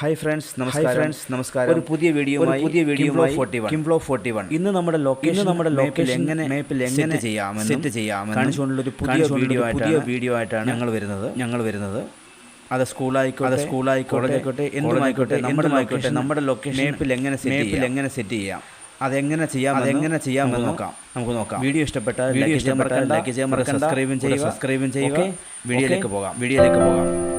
Hi friends നമസ്കാരം. Friends, നമസ്കാരം. ഒരു പുതിയ വീഡിയോ പുതിയ വീഡിയോ ഫോർട്ടി വൺ കിംഫ്ലോ 41. ഇന്ന് നമ്മുടെ ലൊക്കേഷൻ നമ്മുടെ ലൊക്കേഷൻ എങ്ങനെ മാപ്പിൽ എങ്ങനെ ചെയ്യാമെന്ന് സെറ്റ് ചെയ്യാമെന്ന് കാണിച്ചുകൊണ്ടുള്ള ഒരു പുതിയ വീഡിയോ പുതിയ വീഡിയോ ആയിട്ടാണ് ഞങ്ങൾ വരുന്നത്. ഞങ്ങൾ വരുന്നത്. അത് സ്കൂളായിക്കോട്ടെ സ്കൂളായിക്കോട്ടെ, കോളേജായിക്കോട്ടെ എന്തുമായിക്കോട്ടെ, നമ്മുടെ ലൊക്കേഷൻ നമ്മുടെ ലൊക്കേഷൻ മേപ്പിൽ എങ്ങനെ സെറ്റ് മേപ്പിൽ. എങ്ങനെ സെറ്റ് ചെയ്യാം? അതെങ്ങനെ ചെയ്യാം അതെങ്ങനെ ചെയ്യാമെന്ന് നോക്കാം. നമുക്ക് നോക്കാം. വീഡിയോ ഇഷ്ടപ്പെട്ടാൽ വീഡിയോ മറക്കണ്ട, ലൈക്ക് ചെയ്യാൻ മറക്കണ്ട, സബ്സ്ക്രൈബും ചെയ്യുക. സബ്സ്ക്രൈബും ചെയ്യുക? വീഡിയോയിലേക്ക്? പോകാം. വീഡിയോയിലേക്ക് പോകാം.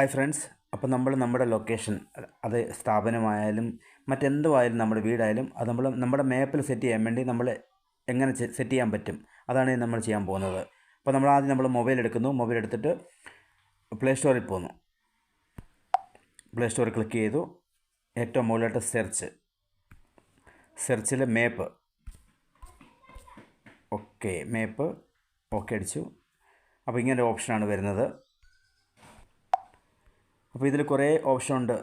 ഹായ് ഫ്രണ്ട്സ് അപ്പോൾ നമ്മൾ നമ്മുടെ ലൊക്കേഷൻ അത് സ്ഥാപനമായാലും മറ്റെന്തുമായാലും നമ്മുടെ വീടായാലും അത് നമ്മൾ നമ്മുടെ മാപ്പിൽ സെറ്റ് ചെയ്യാൻ വേണ്ടി നമ്മൾ എങ്ങനെ സെറ്റ് ചെയ്യാൻ പറ്റും? അതാണ് നമ്മൾ ചെയ്യാൻ പോകുന്നത്. അപ്പോൾ നമ്മൾ ആദ്യം നമ്മൾ മൊബൈൽ എടുക്കുന്നു. മൊബൈൽ എടുത്തിട്ട് പ്ലേ സ്റ്റോറിൽ പോകുന്നു പ്ലേ സ്റ്റോറിൽ ക്ലിക്ക് ചെയ്തു. ഏറ്റവും മുകളിലോട്ട് സെർച്ച് സെർച്ചിൽ മേപ്പ് ഓക്കെ മേപ്പ് ഓക്കെ അടിച്ചു. അപ്പോൾ ഇങ്ങനെ ഓപ്ഷനാണ് വരുന്നത്. അപ്പോൾ ഇതിൽ കുറേ ഓപ്ഷൻ ഉണ്ട്.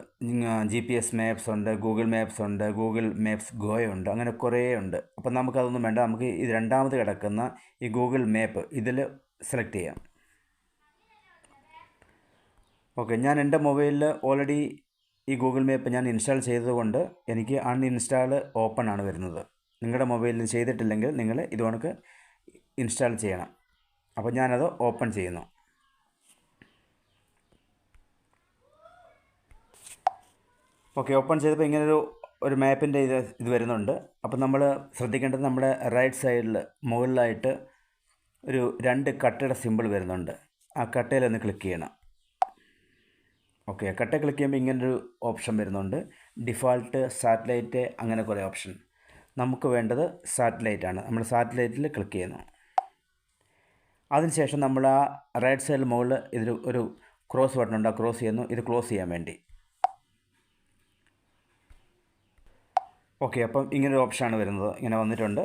ജി പി എസ് മാപ്സ് ഉണ്ട് ഗൂഗിൾ മാപ്സ് ഉണ്ട് ഗൂഗിൾ മാപ്സ് ഗോയ ഉണ്ട് അങ്ങനെ കുറേ ഉണ്ട്. അപ്പോൾ നമുക്കതൊന്നും വേണ്ട. നമുക്ക് ഇത് രണ്ടാമത് കിടക്കുന്ന ഈ ഗൂഗിൾ മാപ്പ് ഇതിൽ സെലക്ട് ചെയ്യാം. ഓക്കെ ഞാൻ എന്റെ മൊബൈലിൽ ഓൾറെഡി ഈ ഗൂഗിൾ മാപ്പ് ഞാൻ ഇൻസ്റ്റാൾ ചെയ്തതുകൊണ്ട് എനിക്ക് അൺഇൻസ്റ്റാൾ ഓപ്പൺ ആണ് വരുന്നത്. നിങ്ങളുടെ മൊബൈലിൽ ചെയ്തിട്ടില്ലെങ്കിൽ നിങ്ങൾ ഇത് കണക്ക് ഇൻസ്റ്റാൾ ചെയ്യണം. അപ്പോൾ ഞാനത് ഓപ്പൺ ചെയ്യുന്നു. ഓക്കെ ഓപ്പൺ ചെയ്തപ്പോൾ ഇങ്ങനൊരു ഒരു മാപ്പിന്റെ ഇത് ഇത് വരുന്നുണ്ട്. അപ്പോൾ നമ്മൾ ശ്രദ്ധിക്കേണ്ടത് നമ്മുടെ റൈറ്റ് സൈഡിൽ മുകളിലായിട്ട് ഒരു രണ്ട് കട്ടയുടെ സിമ്പിൾ വരുന്നുണ്ട്. ആ കട്ടയിൽ ഒന്ന് ക്ലിക്ക് ചെയ്യണം. ഓക്കെ കട്ട ക്ലിക്ക് ചെയ്യുമ്പോൾ ഇങ്ങനൊരു ഓപ്ഷൻ വരുന്നുണ്ട്. ഡിഫാൾട്ട് സാറ്റലൈറ്റ് അങ്ങനെ കുറേ ഓപ്ഷൻ നമുക്ക് വേണ്ടത് സാറ്റലൈറ്റ് ആണ്. നമ്മൾ സാറ്റലൈറ്റിൽ ക്ലിക്ക് ചെയ്യുന്നു. അതിനുശേഷം നമ്മൾ ആ റൈറ്റ് സൈഡിൽ മുകളിൽ ഇതിൽ ഒരു ക്രോസ് ബട്ടൺ ഉണ്ട്. ആ ക്രോസ് ചെയ്യുന്നു. ഇത് ക്ലോസ് ചെയ്യാൻ വേണ്ടി. ഓക്കെ അപ്പം ഇങ്ങനൊരു ഓപ്ഷനാണ് വരുന്നത്. ഇങ്ങനെ വന്നിട്ടുണ്ട്.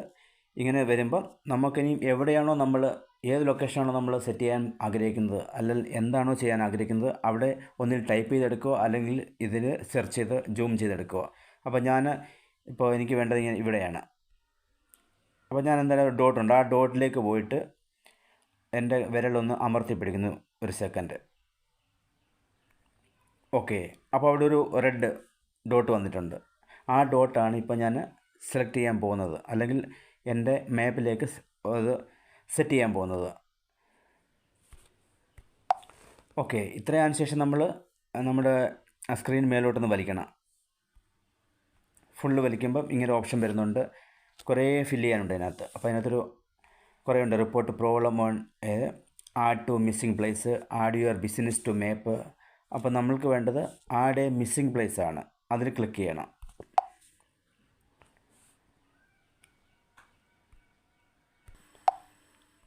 ഇങ്ങനെ വരുമ്പം നമുക്കിനി എവിടെയാണോ നമ്മൾ ഏത് ലൊക്കേഷനാണോ നമ്മൾ സെറ്റ് ചെയ്യാൻ ആഗ്രഹിക്കുന്നത് അല്ലെങ്കിൽ എന്താണോ ചെയ്യാൻ ആഗ്രഹിക്കുന്നത് അവിടെ ഒന്നിൽ ടൈപ്പ് ചെയ്തെടുക്കുക അല്ലെങ്കിൽ ഇതിൽ സെർച്ച് ചെയ്ത് ജൂം ചെയ്തെടുക്കുക. അപ്പോൾ ഞാൻ ഇപ്പോൾ എനിക്ക് വേണ്ടത് ഇങ്ങനെ ഇവിടെയാണ്. അപ്പോൾ ഞാൻ എന്തായാലും ഡോട്ട് ഉണ്ട്. ആ ഡോട്ടിലേക്ക് പോയിട്ട് എന്റെ വിരലൊന്ന് അമർത്തി പിടിക്കുന്നു ഒരു സെക്കൻഡ് ഓക്കെ അപ്പോൾ അവിടെ ഒരു റെഡ് ഡോട്ട് വന്നിട്ടുണ്ട്. ആ ഡോട്ടാണ് ഇപ്പോൾ ഞാൻ സെലക്ട് ചെയ്യാൻ പോകുന്നത്. അല്ലെങ്കിൽ എന്റെ മാപ്പിലേക്ക് അത് സെറ്റ് ചെയ്യാൻ പോകുന്നത്. ഓക്കെ ഇത്രയാണ് ശേഷം നമ്മൾ നമ്മുടെ സ്ക്രീൻ മേലോട്ടൊന്ന് വലിക്കണം. ഫുള്ള് വലിക്കുമ്പം ഇങ്ങനെ ഓപ്ഷൻ വരുന്നുണ്ട്. കുറേ ഫില്ല് ചെയ്യാനുണ്ട് അതിനകത്ത്. അപ്പോൾ അതിനകത്തൊരു കുറേ ഉണ്ട്. Report problem on add to missing place add your business to map. അപ്പോൾ നമ്മൾക്ക് വേണ്ടത് ആഡ് എ മിസ്സിംഗ് പ്ലേസ് ആണ് അതിൽ ക്ലിക്ക് ചെയ്യണം.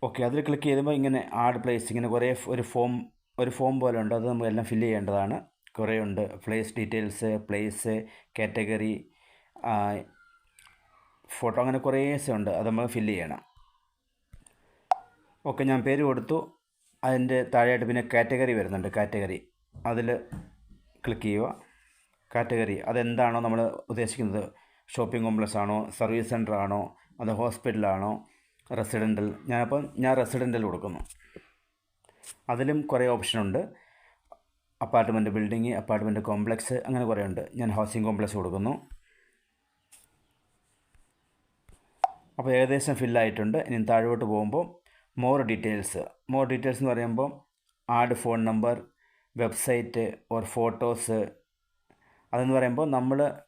ഓക്കെ അതിൽ ക്ലിക്ക് ചെയ്യുമ്പോൾ ഇങ്ങനെ ആഡ് പ്ലേസ് ഇങ്ങനെ കുറേ ഒരു ഫോം ഒരു ഫോം പോലെ ഉണ്ട്. അത് നമ്മൾ എല്ലാം ഫില്ല് ചെയ്യേണ്ടതാണ്. കുറേ ഉണ്ട്. Place details place category photo അങ്ങനെ കുറേ ഉണ്ട്. അത് നമ്മൾ ഫില്ല് ചെയ്യണം. ഓക്കെ ഞാൻ പേര് കൊടുത്തു. അതിന്റെ താഴെയായിട്ട് പിന്നെ കാറ്റഗറി വരുന്നുണ്ട്. കാറ്റഗറി അതിൽ ക്ലിക്ക് ചെയ്യുക. കാറ്റഗറി അതെന്താണോ നമ്മൾ ഉദ്ദേശിക്കുന്നത്? ഷോപ്പിംഗ് കോംപ്ലക്സ് ആണോ? സർവീസ് സെന്റർ ആണോ? അത് ഹോസ്പിറ്റലാണോ റെസിഡന്റൽ ഞാനപ്പം ഞാൻ റെസിഡന്റൽ കൊടുക്കുന്നു. അതിലും കുറേ ഓപ്ഷനുണ്ട്. അപ്പാർട്ട്മെന്റ് ബിൽഡിങ് അപ്പാർട്ട്മെന്റ് കോംപ്ലക്സ് അങ്ങനെ കുറേ ഉണ്ട്. ഞാൻ ഹൗസിംഗ് കോംപ്ലക്സ് കൊടുക്കുന്നു. അപ്പോൾ ഏകദേശം ഫില്ലായിട്ടുണ്ട്. ഇനി താഴോട്ട് പോകുമ്പോൾ മോർ ഡീറ്റെയിൽസ്. മോർ ഡീറ്റെയിൽസ് എന്ന് പറയുമ്പോൾ add phone number website or photos. അതെന്ന് പറയുമ്പോൾ നമ്മൾ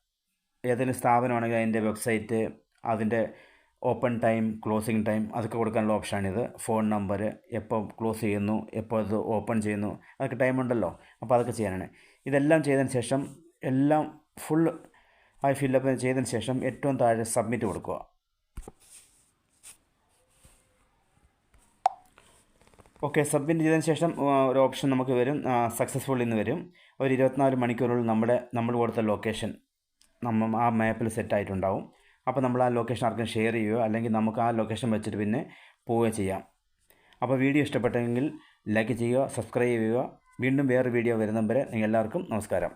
ഏതെങ്കിലും സ്ഥാപനമാണെങ്കിൽ അതിന്റെ വെബ്സൈറ്റ് അതിന്റെ ഓപ്പൺ ടൈം ക്ലോസിങ് ടൈം അതൊക്കെ കൊടുക്കാനുള്ള ഓപ്ഷനാണിത്. ഫോൺ നമ്പർ എപ്പോൾ ക്ലോസ് ചെയ്യുന്നു എപ്പോൾ അത് ഓപ്പൺ ചെയ്യുന്നു അതൊക്കെ ടൈം ഉണ്ടല്ലോ അപ്പോൾ അതൊക്കെ ചെയ്യാനാണ്. ഇതെല്ലാം ചെയ്തതിന് ശേഷം എല്ലാം ഫുൾ ആയി ഫില്ലപ്പ് ചെയ്തതിന് ശേഷം ഏറ്റവും താഴെ സബ്മിറ്റ് കൊടുക്കുക. ഓക്കെ സബ്മിറ്റ് ചെയ്തതിന് ശേഷം ഒരു ഓപ്ഷൻ നമുക്ക് വരും. സക്സസ്ഫുൾ എന്ന് വരും. ഒരു ഇരുപത്തിനാല് മണിക്കൂറിനുള്ളിൽ നമ്മുടെ നമ്മൾ കൊടുത്ത ലൊക്കേഷൻ നമ്മൾ ആ മാപ്പിൽ സെറ്റായിട്ടുണ്ടാവും അപ്പോൾ നമ്മൾ ആ ലൊക്കേഷൻ ആർക്കും ഷെയർ ചെയ്യുകയോ അല്ലെങ്കിൽ നമുക്ക് ആ ലൊക്കേഷൻ വെച്ചിട്ട് പിന്നെ പോവുകയോ ചെയ്യാം. അപ്പോൾ വീഡിയോ ഇഷ്ടപ്പെട്ടെങ്കിൽ ലൈക്ക് ചെയ്യുക സബ്സ്ക്രൈബ് ചെയ്യുക. വീണ്ടും വേറെ വീഡിയോ വരുന്നവരെ നിങ്ങൾ എല്ലാവർക്കും നമസ്കാരം.